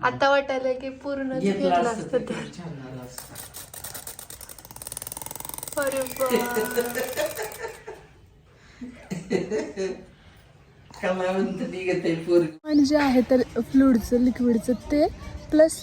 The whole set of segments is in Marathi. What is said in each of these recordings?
आता वाटायला की घेतलं घेतलं असतं असतं ते तर खूप छान झालं असतं. अरे कमावून तर निघत आहे पोरगी. आणि जे आहे तर फ्लुडचं लिक्विडचं ते प्लस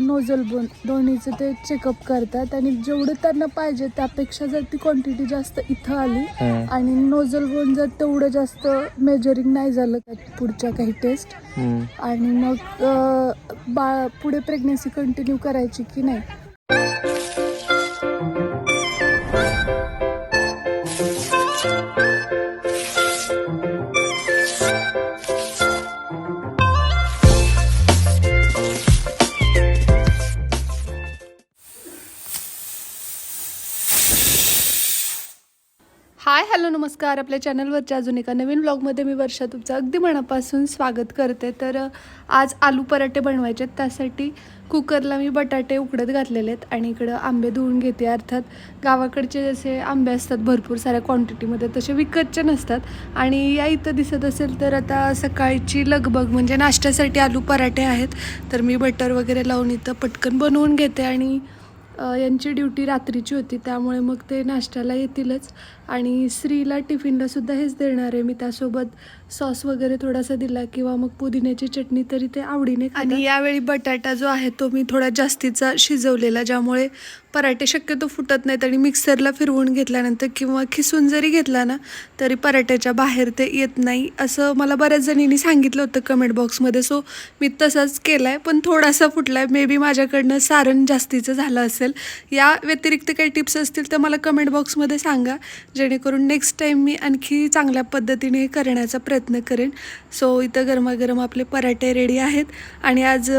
नोझल बोन दोन्हीचं ते चेकअप करतात आणि जेवढं त्यांना पाहिजे त्यापेक्षा जर ती क्वांटिटी जास्त इथं आली आणि नोझल बोन जर तेवढं जास्त मेजरिंग नाही झालं त्यात पुढच्या काही टेस्ट आणि मग अं, बाळ पुढे प्रेग्नेन्सी कंटिन्यू करायची की नाही नमस्कार. आपल्या चॅनलवरच्या अजून एका नवीन ब्लॉगमध्ये मी वर्षा तुमचं अगदी मनापासून स्वागत करते. तर आज आलू पराठे बनवायचे आहेत. त्यासाठी कुकरला मी बटाटे उकडत घातलेले आहेत आणि इकडं आंबे धुवून घेते. अर्थात गावाकडचे जसे आंबे असतात भरपूर साऱ्या क्वांटिटीमध्ये तसे विकतचे नसतात. आणि या इथं दिसत असेल तर आता सकाळची लगबग म्हणजे नाश्त्यासाठी आलू पराठे आहेत. तर मी बटर वगैरे लावून इथं पटकन बनवून घेते आणि यांची ड्युटी रात्रीची होती त्यामुळे मग ते नाश्त्याला येतीलच. आणि स्त्रीला टिफिनला सुद्धा हेच देणार आहे मी त्यासोबत. सॉस वगैरे थोडासा दिला किंवा मग पुदिन्याची चटणी तरी ते आवडीने आणि यावेळी बटाटा जो आहे तो मी थोडा जास्तीचा शिजवलेला ज्यामुळे पराठे शक्यतो फुटत नाहीत आणि मिक्सरला फिरवून घेतल्यानंतर किंवा खिसून जरी घेतला ना तरी पराठ्याच्या बाहेर ते येत नाही असं मला बऱ्याच जणींनी सांगितलं होतं कमेंट बॉक्समध्ये सो मी तसाच केला आहे पण थोडासा फुटला आहे मे बी माझ्याकडनं सारण जास्तीचं झालं असेल. या व्यतिरिक्त काही टिप्स असतील तर मला कमेंट बॉक्समध्ये सांगा. जेणेकरून नेक्स्ट टाईम मी आणखी चांगल्या पद्धतीने करण्याचा प्रयत्न प्रयत्न करेन. सो इथं गरमागरम आपले पराठे रेडी आहेत. आणि आज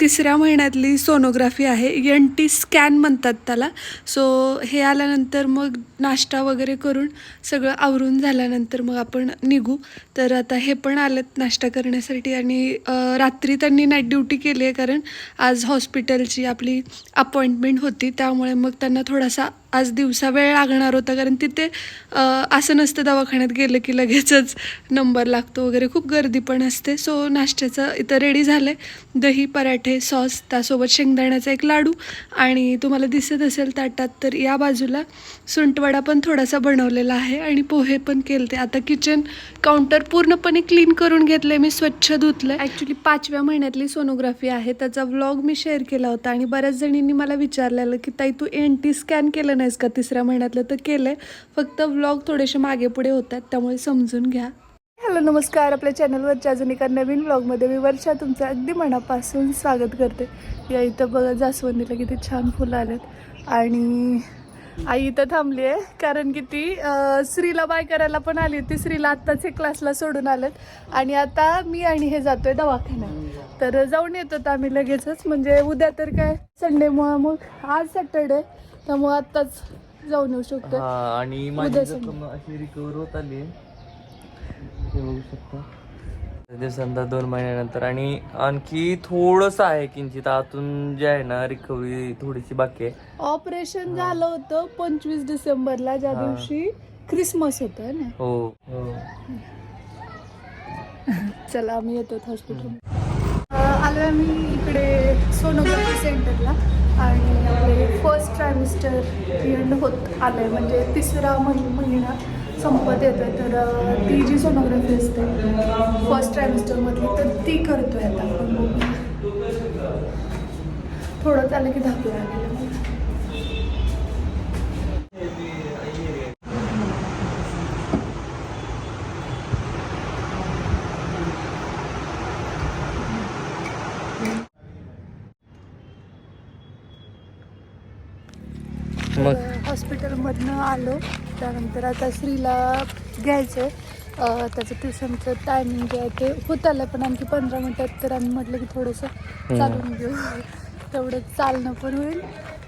तिसऱ्या महिन्यातली सोनोग्राफी आहे. एन टी स्कॅन म्हणतात त्याला. सो हे आल्यानंतर मग नाश्ता वगैरे करून सगळं आवरून झाल्यानंतर मग आपण निघू. तर आता हे पण आलेत नाश्ता करण्यासाठी. आणि रात्री त्यांनी नाईट ड्युटी केली आहे कारण आज हॉस्पिटलची आपली अपॉइंटमेंट होती. त्यामुळे मग त्यांना थोडासा आज दिवसा वेळ लागणार होता कारण तिथे असं नसतं दवाखान्यात गेलं की लगेचच नंबर लागतो वगैरे. खूप गर्दी पण असते. सो नाश्त्याचं इथं रेडी झालं आहे दही पराठे सॉस त्यासोबत शेंगदाण्याचा एक लाडू आणि तुम्हाला दिसत असेल ताटात तर या बाजूला सुंटवडा पण थोडासा बनवलेला आहे आणि पोहे पण केलते. आता किचन काउंटर पूर्णपणे क्लीन करून घेतलं मी स्वच्छ धुतलं ॲक्च्युली पाचव्या महिन्यातली सोनोग्राफी आहे. त्याचा व्लॉग मी शेअर केला होता आणि बऱ्याच जणींनी मला विचारलेलं की ताई तू एन टी स्कॅन केलं नाहीस का तिसऱ्या महिन्यातलं तर केलंय. फक्त व्लॉग थोडेसे मागे पुढे होतात त्यामुळे समजून घ्या. हॅलो नमस्कार. आपल्या चॅनलवरच्या अजून एका नवीन ब्लॉगमध्ये मी वर्षा तुमचं अगदी मनापासून स्वागत करते. या इथं बघा जास्वंदीला किती छान फुलं आलेत. आणि आई इथं थांबली आहे कारण की ती स्त्रीला बाय करायला पण आली होती. स्त्रीला आत्ताच हे क्लासला सोडून आलेत. आणि आता मी आणि हे जातोय दवाखान्यात. तर जाऊन येतो आम्ही लगेचच. म्हणजे उद्या तर काय? संडेमुळं मग आज सॅटरडे त्यामुळं आत्ताच जाऊन येऊ शकतो हा आणि माझी उद्या जखम अशी रिकवर होत आली. हे बघू शकता. दिवसांदा दोन महिन्यानंतर. आणि आणखी थोडस आहे किंचित. आतून जे आहे ना रिकव्हरी थोडीशी बाकी आहे. ऑपरेशन झालं होतं पंचवीस डिसेंबरला ज्या हा. दिवशी क्रिसमस होतं ना? हो. हो. चला आम्ही येतो हॉस्पिटल आलो आम्ही इकडे सोनोग्राफी सेंटरला. आणि आपले फर्स्ट ट्रायमिस्टर एंड होत आलं आहे म्हणजे तिसरा महि महिना संपत येतो आहे तर ती जी सोनोग्राफी असते फर्स्ट ट्रायमिस्टरमधली तर ती करतो आहे आता आपण. थोडं चाललं की धाकलं लागेल मला. मग हॉस्पिटलमधनं आलो. त्यानंतर आता श्रीला घ्यायचं आहे त्याचं ट्युशनचं टायमिंग जे आहे ते होत आलं पण आणखी पंधरा मिनटात तर आम्ही म्हटलं की थोडंसं चालून घेऊ. तेवढं चालणं पण होईल.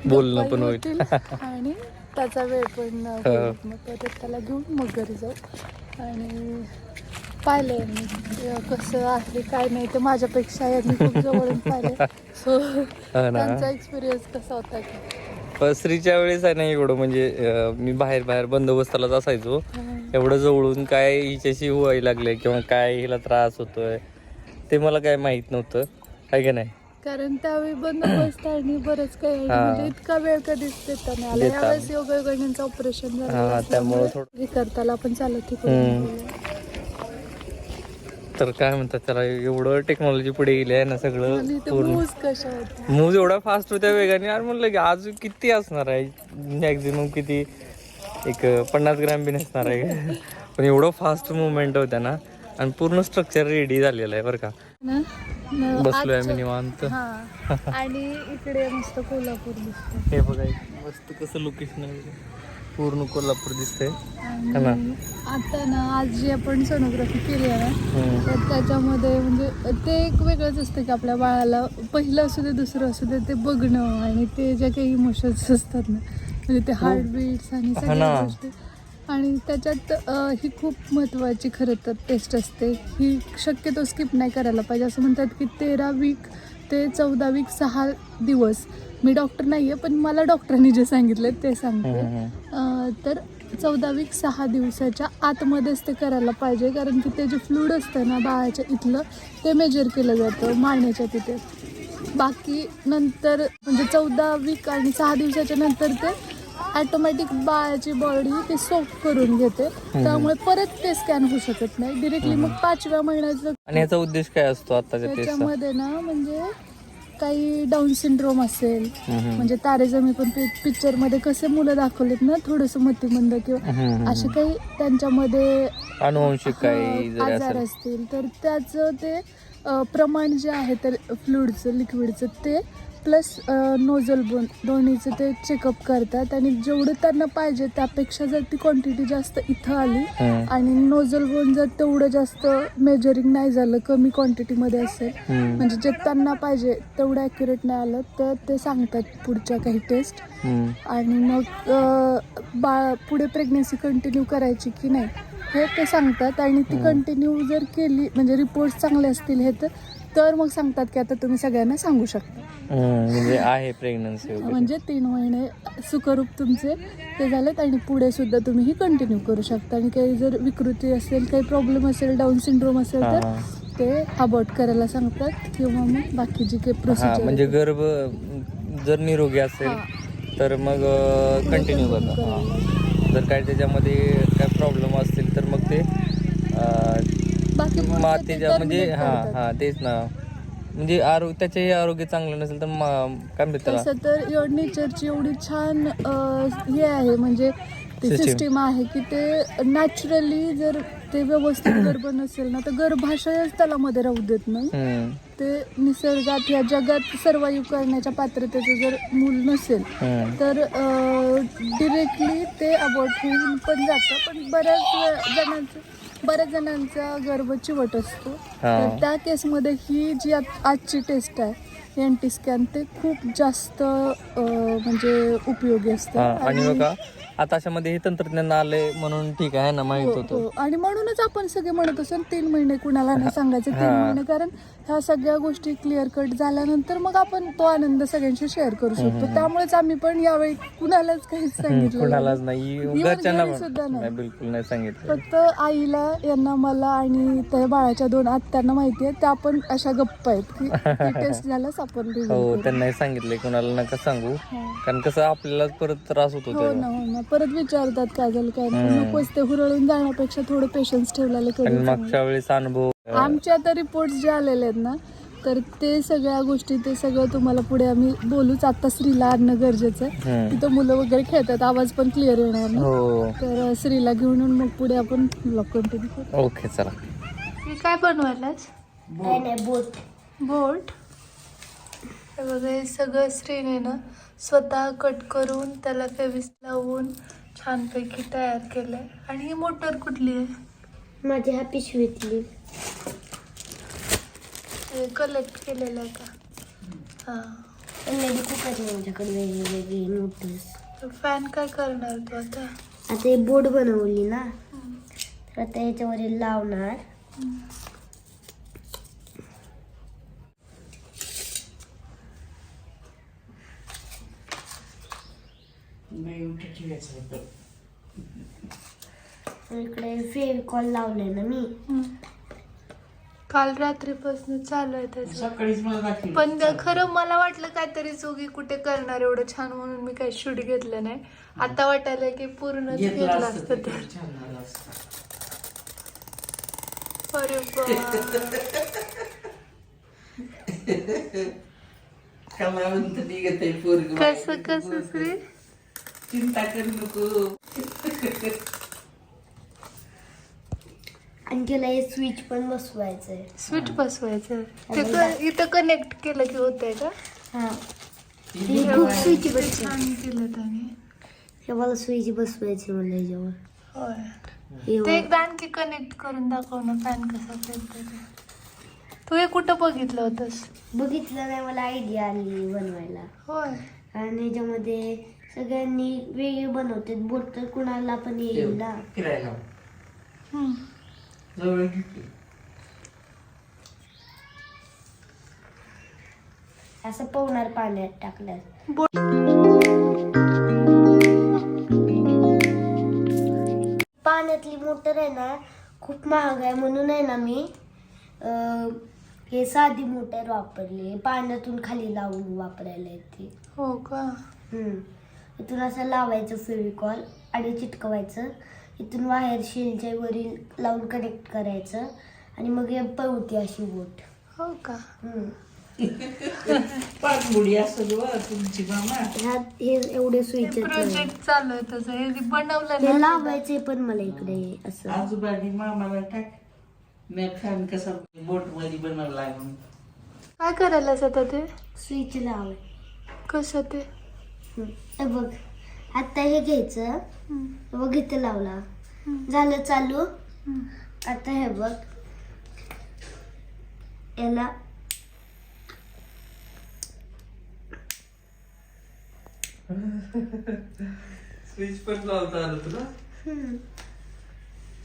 बोलणं पण होईल. आणि त्याचा वेळ पण मग परत त्याला घेऊन मग घरी जाऊ. आणि पाहिलंय मी कसं आहे काय नाही ते माझ्यापेक्षा यांनी खूप जवळून पाहिलंय. सो हो. त्यांचा एक्सपिरियन्स कसा होता की? पसरीच्या वेळेस आहे ना एवढं म्हणजे अं, मी बाहेर बाहेर बंदोबस्तालाच असायचो. एवढं जवळून काय हिच्याशी व्हायला लागले किंवा काय हिला त्रास होतोय ते मला काय माहीत नव्हतं. काय का नाही? कारण त्यावेळी बंदोबस्त आणि बरंच काही आहे. हा. म्हणजे इतका वेळ कधीच देता नाही. आला देता यावेळेस योगायोगाने ऑपरेशन हा, झालं. त्यामुळं थोडं- हे करताला पण चालत हम्म. तर काय म्हणतात त्याला एवढं टेक्नॉलॉजी पुढे गेली आहे ना सगळं पूर्ण. मूज एवढा फास्ट होत्या वेगाने. आणि म्हणलं की आज किती असणार आहे? मॅक्झिमम किती? एक पन्नास ग्रॅम बी नसणार आहे पण एवढं फास्ट मुवमेंट होत्या ना. आणि पूर्ण स्ट्रक्चर रेडी झालेलं आहे बरं का. बसलोय आम्ही निवांत. हा. आणि इकडे मस्त कोल्हापूर हे बघा मस्त कसं लोकेशन आहे पूर्ण कोल्हापूर दिसतंय है ना? आणि आता ना आज जी आपण सोनोग्राफी केली आहे ना हम्म. तर त्याच्यामध्ये म्हणजे ते एक वेगळंच असतं की आपल्या बाळाला पहिलं असू दे दुसरं असू दे ते बघणं आणि ते ज्या काही इमोशन्स असतात ना म्हणजे ते हार्टबीट्स आणि हा सगळ्या ना. गोष्टी आणि त्याच्यात अं, ही खूप महत्त्वाची खरं तर टेस्ट असते ही शक्यतो स्किप नाही करायला पाहिजे असं म्हणतात की तेरा वीक ते चौदा वीक सहा दिवस मी डॉक्टर नाही आहे पण मला डॉक्टरांनी जे सांगितलं ते सांगते. तर चौदा वीक सहा दिवसाच्या आतमध्येच ते करायला पाहिजे कारण की ते जे फ्लूड असतं ना बाळाच्या इथलं ते मेजर केलं जातं मारण्याच्या तिथे. बाकी नंतर म्हणजे चौदा वीक आणि सहा दिवसाच्या नंतर ते ॲटोमॅटिक बाळाची बॉडी ते सोप करून घेते. त्यामुळे परत ते स्कॅन होऊ शकत नाही. डिरेक्टली मग पाचव्या महिन्याचं आणि याचा उद्देश काय असतो टेस्टचा त्याच्यामध्ये ना म्हणजे काही डाऊन सिंड्रोम असेल म्हणजे तारे जमी पण पिक्चरमध्ये कसे मुलं दाखवलेत ना थोडंसं मतिमंद किंवा असे काही त्यांच्यामध्ये अनुवंशिक काही आजार असतील तर त्याचं ते प्रमाण जे आहे तर फ्लुडचं लिक्विडचं ते प्लस नोझल बोन दोन्हीचं ते चेकअप करतात आणि जेवढं त्यांना पाहिजे त्यापेक्षा जर ती क्वांटिटी जास्त इथं आली. आणि नोझल बोन जर तेवढं जास्त मेजरिंग नाही झालं कमी क्वांटिटीमध्ये असेल. म्हणजे जे त्यांना पाहिजे तेवढं ॲक्युरेट नाही आलं तर ते सांगतात पुढच्या काही टेस्ट. आणि मग बाळ पुढे प्रेग्नेन्सी कंटिन्यू करायची की नाही हे ते सांगतात आणि ती कंटिन्यू जर केली म्हणजे रिपोर्ट चांगले असतील हे तर तर मग सांगतात की आता तुम्ही सगळ्यांना सांगू शकता. म्हणजे आहे प्रेग्नन्सी म्हणजे तीन महिने सुखरूप तुमचे ते झालेत आणि पुढे सुद्धा तुम्ही ही कंटिन्यू करू शकता आणि काही जर विकृती असेल काही प्रॉब्लेम असेल डाऊन सिंड्रोम असेल तर. ते अबॉर्ट करायला सांगतात किंवा मग बाकीची काही हा प्रोसिजर म्हणजे गर्भ जर निरोगी असेल. तर मग कंटिन्यू करणं हा. जर काय त्याच्यामध्ये काय प्रॉब्लेम असतील तर मग बाकी ते मातेच्या म्हणजे हा. हा तेच ना म्हणजे आरोग्य त्याचे आरोग्य चांगलं नसेल तर मा- काय म्हणतात त्याला तसं तर योर नेचरची एवढी छान अ, हे आहे म्हणजे ती System. सिस्टीम आहे की ते नॅचरली जर ते व्यवस्थित गर्भ नसेल ना तर गर्भाशयच त्याला मध्ये राहू देत नाही हम्म, ते निसर्गात या जगात सर्वाईव्ह करण्याच्या पात्रतेचं जर मूल नसेल हम्म. तर डिरेक्टली ते अबॉर्ट होऊन पण जातं पण बऱ्याच वे- जणांचं बऱ्याच जणांचा गर्भ चिवट असतो. तर त्या केसमध्ये ही जी आत- आजची टेस्ट आहे एन टी स्कॅन ते खूप जास्त अं, म्हणजे उपयोगी असतं हा, आणि बघा आता अशामध्ये हे तंत्रज्ञान आलंय म्हणून ठीक आहे ना माहीत हो, होतं हो. आणि म्हणूनच आपण सगळे म्हणत असो तीन महिने कुणाला नाही सांगायचे तीन हा. महिने कारण ह्या सगळ्या गोष्टी क्लिअर कट झाल्यानंतर मग आपण तो आनंद सगळ्यांशी शेअर करू शकतो त्यामुळेच आम्ही पण यावेळी कुणालाच काहीच सांगितलं कुणालाच नाही. नाही Even घरच्यांना घरी सुद्धा पण नाही. नाही बिलकुल नाही सांगितलं फक्त आईला यांना मला आणि त्या बाळाच्या दोन आत्यांना माहिती आहे त्या पण अशा गप्प आहेत की टेस्ट झाल्यास आपण reveal हो करू. त्यांनाही सांगितलंय कोणाला नका सांगू हा. कारण कसं आपल्याला परत त्रास होतो हो हो ना परत विचारतात काय झालं काय नाही हम्म. नकोच ते हुरळून जाण्यापेक्षा थोडं पेशन्स ठेवलेलं आणि. मागच्या वेळेस अनुभव आमचे आता रिपोर्ट जे आलेले आहेत ना तर ते सगळ्या गोष्टी ते सगळं तुम्हाला पुढे आम्ही बोलूच. आता श्रीला आणणं गरजेचं आहे. तिथं मुलं वगैरे खेळतात आवाज पण क्लिअर येणार ना. हो. तर श्रीला घेऊन येऊन मग पुढे आपण ब्लॉग कंटिन्यू करू. ओके चला. मी काय बनवायलाच बोट. बोट? बघा हे सगळं श्रीने ना. स्वतः कट करून त्याला फेविस लावून छानपैकी तयार केलंय. आणि ही मोटर कुठली आहे? माझी ह्या पिशवीतली. कलेक्ट केलेलं आहे का? हां. ऑलरेडी खूप आहेत माझ्याकडे वेगवेगळे नोटीस फॅन काय करणार तू आता? आता हे बोर्ड बनवली ना? तर आता याच्यावर हे लावणार इकडे फेविकॉल लावलंय ना मी. काल रात्रीपासून चालू आहे त्याचं. सकाळीच मला दाखवलं. पण ते खरं मला वाटलं काहीतरी चुकी कुठे करणार एवढं छान म्हणून मी काही शूट घेतलं नाही. आता वाटायला की पूर्णच घेतलं घेतलं असतं असतं तर तर. छान झालं असतं. अरे बा कलावंत निघत आहे पोरग. कसं कसं श्री? चिंता करू नको. आणि हे स्विच पण बसवायचंय. स्विच बसवायचं ते क- इथं कनेक्ट केलं की होतंय का? हा. हे खूप स्विच बसवायचे. छान केलं त्याने. हे मला स्विच बसवायचे मला याच्यावर. होय. हे ते. एकदा आणखी कनेक्ट करून दाखव ना फॅन कसा फिरतो ते. तू हे कुठं बघितलं होतंस? बघितलं नाही मला आयडिया आली बनवायला. होय. आणि याच्यामध्ये सगळ्यांनी वेगळे बनवतात. बोट तर कुणाला पण येईल ना. फिरायला. हम्म. जवळ घेतली असं पवनार पाण्यात टाकल्यास पाण्यातली मोटर आहे ना खूप महाग आहे म्हणून आहे ना मी अं, हे साधी मोटर वापरली. पाण्यातून खाली लावून वापरायला येते. हो का? हम्म. इथून असं लावायचं फेविकॉल आणि चिटकवायचं. इथून वायर शेलच्या वरील लावून कनेक्ट करायचं. आणि मग पळवते अशी बोट. हो का? हम्म. पाच बा तुमची मामा. ह्यात हे एवढे स्विच प्रोजेक्ट चालू आहे हे बनवलं हे ना लावायचे पण मला इकडे असं. आजूबाजी मामाला टाक. मी फॅन कसा बोटमध्ये काय करायला आता ते? स्विच लावाय कसं ते? हम्म. हे बघ. आता हे घ्यायचं. बघ इथं लावला. झालं चालू. आता हे बघ. याला स्विच पण लावता आलं तुला.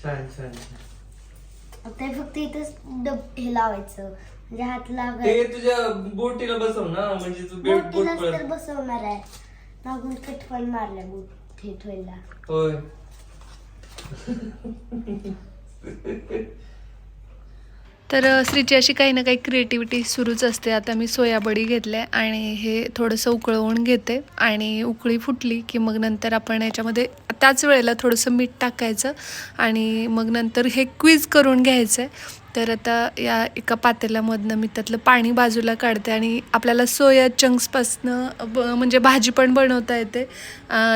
छान छान आता हे फक्त इथंच डब हे लावायचं. म्हणजे हात ते लागायचं. तुझ्या बोटीला बसव ना म्हणजे तू बोट बोटीलाच तर बसवणार आहे. मागून होय. तर श्रीची अशी काही ना काही क्रिएटिव्हिटी सुरूच असते. आता मी सोयाबडी घेतल्या आणि हे थोडंसं उकळवून घेते आणि उकळी फुटली की मग नंतर आपण याच्यामध्ये त्याच वेळेला थोडंसं मीठ टाकायचं आणि मग नंतर हे क्वीज करून घ्यायचं आहे तर आता या एका पातेल्यामधनं मी त्यातलं पाणी बाजूला काढते आणि आपल्याला सोया चंक्सपासनं ब म्हणजे भाजी पण बनवता येते.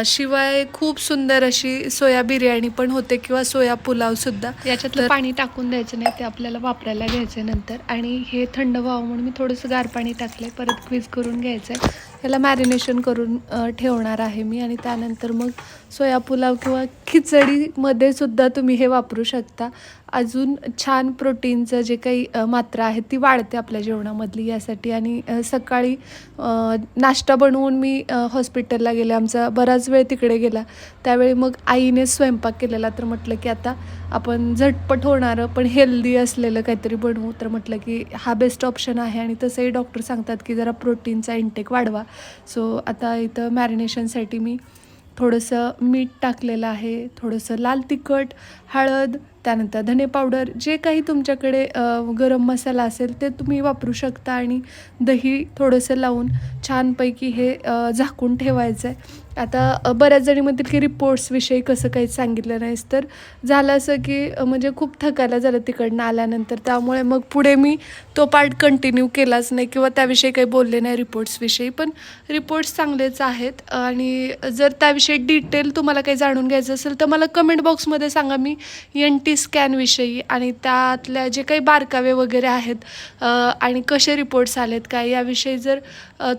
शिवाय खूप सुंदर अशी सोया बिर्याणी पण होते किंवा सोया पुलावसुद्धा याच्यातलं पाणी टाकून द्यायचं नाही ते आपल्याला वापरायला घ्यायचं आहे नंतर. आणि हे थंड व्हावं म्हणून मी थोडंसं गार पाणी टाकलं आहे परत क्वीज करून घ्यायचं आहे याला मॅरिनेशन करून ठेवणार आहे मी आणि त्यानंतर मग सोया पुलाव किंवा खिचडीमध्ये सुद्धा तुम्ही हे वापरू शकता. अजून छान प्रोटीनचं जे काही मात्रा आहे ती वाढते आपल्या जेवणामधली यासाठी. आणि सकाळी नाश्ता बनवून मी हॉस्पिटलला गेले. आमचा बराच वेळ तिकडे गेला. त्यावेळी मग आईने स्वयंपाक केलेला. तर म्हटलं की आता आपण झटपट होणारं पण हेल्दी असलेलं काहीतरी बनवू. तर म्हटलं की हा बेस्ट ऑप्शन आहे. आणि तसंही डॉक्टर सांगतात की जरा प्रोटीनचा इंटेक वाढवा. सो आता इथं मॅरिनेशनसाठी मी थोडंसं मीठ टाकलेलं आहे. थोडंसं लाल तिखट हळद त्यानंतर धने पावडर जे काही तुमच्याकडे गरम मसाला असेल ते तुम्ही वापरू शकता आणि दही थोडंसं लावून छानपैकी हे झाकून ठेवायचं आहे. आता बऱ्याच जणी म्हणतील की रिपोर्ट्सविषयी कसं काही सांगितलं नाहीस तर झालं असं की म्हणजे खूप थकायला झालं तिकडनं आल्यानंतर. त्यामुळे मग पुढे मी तो पार्ट कंटिन्यू केलाच नाही किंवा त्याविषयी काही बोलले नाही रिपोर्ट्सविषयी पण रिपोर्ट्स चांगलेच आहेत आणि जर त्याविषयी डिटेल तुम्हाला काही जाणून घ्यायचं असेल तर मला कमेंट बॉक्समध्ये सांगा. मी एन टी स्कॅनविषयी आणि त्यातल्या जे काही बारकावे वगैरे आहेत आणि कसे रिपोर्ट्स आलेत काय याविषयी जर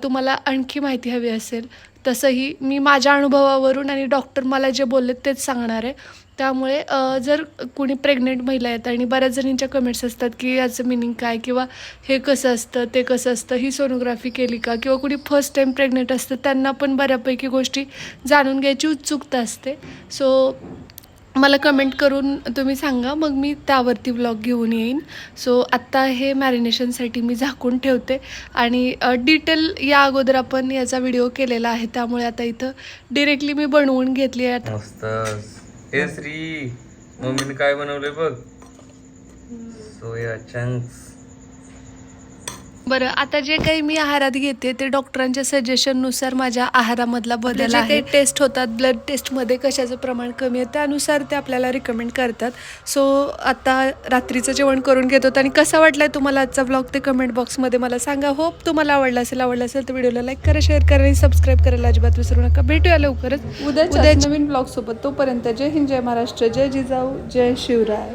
तुम्हाला आणखी माहिती हवी असेल तसंही मी माझ्या अनुभवावरून आणि डॉक्टर मला जे बोलले तेच सांगणार आहे. त्यामुळे जर कुणी प्रेग्नेंट महिला आहेत आणि बऱ्याच जणींच्या कमेंट्स असतात की याचं मिनिंग काय किंवा हे कसं असतं ते कसं असतं ही सोनोग्राफी केली का किंवा कुणी फर्स्ट टाईम प्रेग्नेंट असतं त्यांना पण बऱ्यापैकी गोष्टी जाणून घ्यायची उत्सुकता असते. सो मला कमेंट करून तुम्ही सांगा मग मी त्यावरती ब्लॉग घेऊन येईन. सो आत्ता हे मॅरिनेशनसाठी मी झाकून ठेवते. आणि डिटेल या अगोदर आपण याचा व्हिडिओ केलेला आहे त्यामुळे आता इथं डिरेक्टली मी बनवून घेतली आहे मस्त. हे श्री मम्मीने काय बनवलंय बघ? सोया चंक्स बरं आता जे काही मी आहारात घेते ते डॉक्टरांच्या सजेशननुसार माझ्या आहारामधला बदल आहे. टेस्ट होतात ब्लड टेस्टमध्ये कशाचं प्रमाण कमी आहे त्यानुसार ते आपल्याला रिकमेंड करतात. सो आता रात्रीचं जेवण करून घेतो आणि कसा वाटलाय तुम्हाला आजचा ब्लॉग ते कमेंट बॉक्समध्ये मला सांगा. होप तुम्हाला आवडला असेल आवडला असेल तर व्हिडिओला लाईक करा शेअर करा आणि सबस्क्राईब करायला अजिबात विसरू नका. भेटूया लवकरच. उद्याच्या नवीन ब्लॉग सोबत तोपर्यंत जय हिंद जय महाराष्ट्र जय जिजाऊ जय शिवराय.